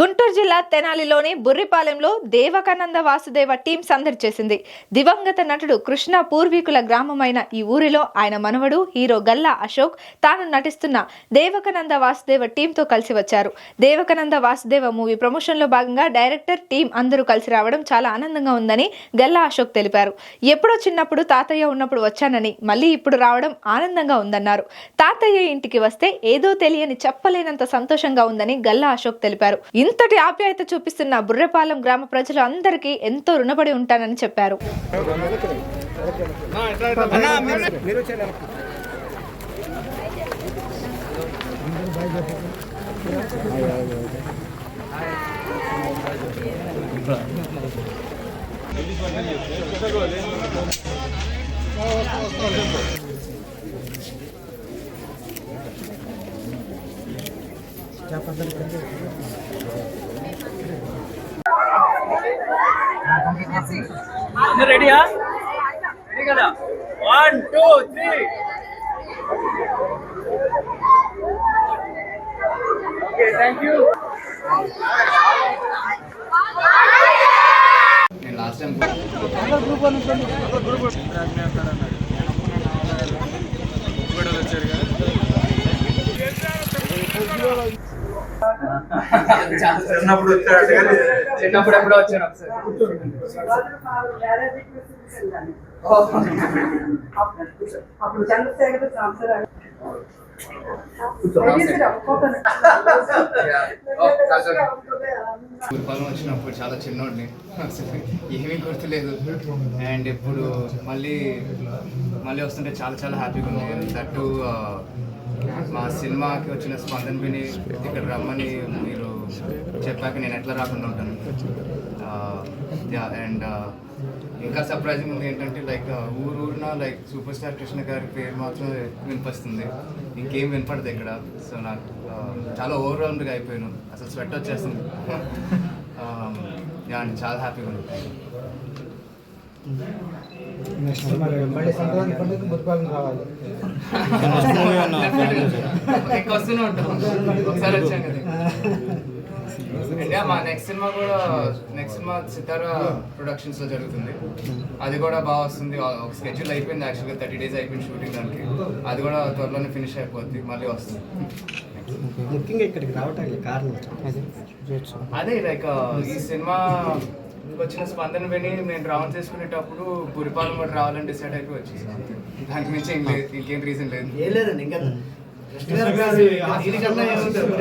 గుంటూరు జిల్లా తెనాలిలోని బుర్రిపాలెంలో దేవకానంద వాసుదేవ టీం సందడి చేసింది. దివంగత నటుడు కృష్ణ పూర్వీకుల గ్రామమైన ఈ ఊరిలో ఆయన మనవడు హీరో గల్లా అశోక్ తాను నటిస్తున్న దేవకానంద వాసుదేవ టీంతో కలిసి వచ్చారు. దేవకానంద వాసుదేవ మూవీ ప్రమోషన్లో భాగంగా డైరెక్టర్ టీం అందరూ కలిసి రావడం చాలా ఆనందంగా ఉందని గల్లా అశోక్ తెలిపారు. ఎప్పుడో చిన్నప్పుడు తాతయ్య ఉన్నప్పుడు వచ్చానని మళ్ళీ ఇప్పుడు రావడం ఆనందంగా ఉందన్నారు. తాతయ్య ఇంటికి వస్తే ఏదో తెలియని చెప్పలేనంత సంతోషంగా ఉందని గల్లా అశోక్ తెలిపారు. ఇంతటి ఆప్యాయత చూపిస్తున్న బుర్రెపాలెం గ్రామ ప్రజలు అందరికీ ఎంతో రుణపడి ఉంటానని చెప్పారు. అందరు రెడీయా రెడీ కదా one two three okay thank you నేను లాస్ట్ టైం చిన్నప్పుడు వచ్చాడు చిన్నప్పుడు ఎప్పుడో వచ్చాను ఒకసారి. అప్పుడు చంద్రశేఖర్ సంవత్సరాలు పొలం వచ్చినప్పుడు చాలా చిన్నోడిని. ఏమీ గుర్తులేదు. అండ్ ఇప్పుడు మళ్ళీ మళ్ళీ వస్తుంటే చాలా చాలా హ్యాపీగా ఉంది దట్టు మా సినిమాకి వచ్చిన స్పందన విని ఇక్కడ రమ్మని మీరు చెప్పాక నేను ఎట్లా రాకుండా ఉంటాను. అండ్ ఇంకా సర్ప్రైజింగ్ ఉంది ఏంటంటే లైక్ ఊరు ఊరిన లైక్ సూపర్ స్టార్ కృష్ణ గారి పేరు మాత్రం వినిపిస్తుంది. ఇంకేం వినపడదు ఇక్కడ. సో నాకు చాలా ఓవర్వెల్మ్డ్గా అయిపోయాను. అసలు స్వెట్ వచ్చేస్తుంది. యా చాలా హ్యాపీగా ఉంది మళ్ళీ సంక్రాంతి పండుగ బుద్ధపాలన రావాలి ఎక్కువ వస్తూనే ఉంటాం. ఒకసారి వచ్చాం కదా. మా నెక్స్ట్ సినిమా కూడా నెక్స్ట్ సినిమా సితారా ప్రొడక్షన్స్లో జరుగుతుంది. అది కూడా బాగా వస్తుంది. ఒక స్కెడ్యూల్ అయిపోయింది యాక్చువల్గా థర్టీ డేస్ అయిపోయింది షూటింగ్ దానికి. అది కూడా త్వరలోనే ఫినిష్ అయిపోద్ది. మళ్ళీ వస్తుంది. ముఖ్యంగా ఇక్కడికి రావటానికి కారణం అదే లైక్ ఈ సినిమా వచ్చిన స్పందన విని నేను డ్రామా చేసుకునేటప్పుడు పురిపాలెం కూడా రావాలని డిసైడ్ అయిపోయి వచ్చేసి దానికి మించి ఏం లేదు ఇంకేం రీజన్ లేదు. ఏ లేదండి ఇంకా దీనికన్నా ఏముంటుంది?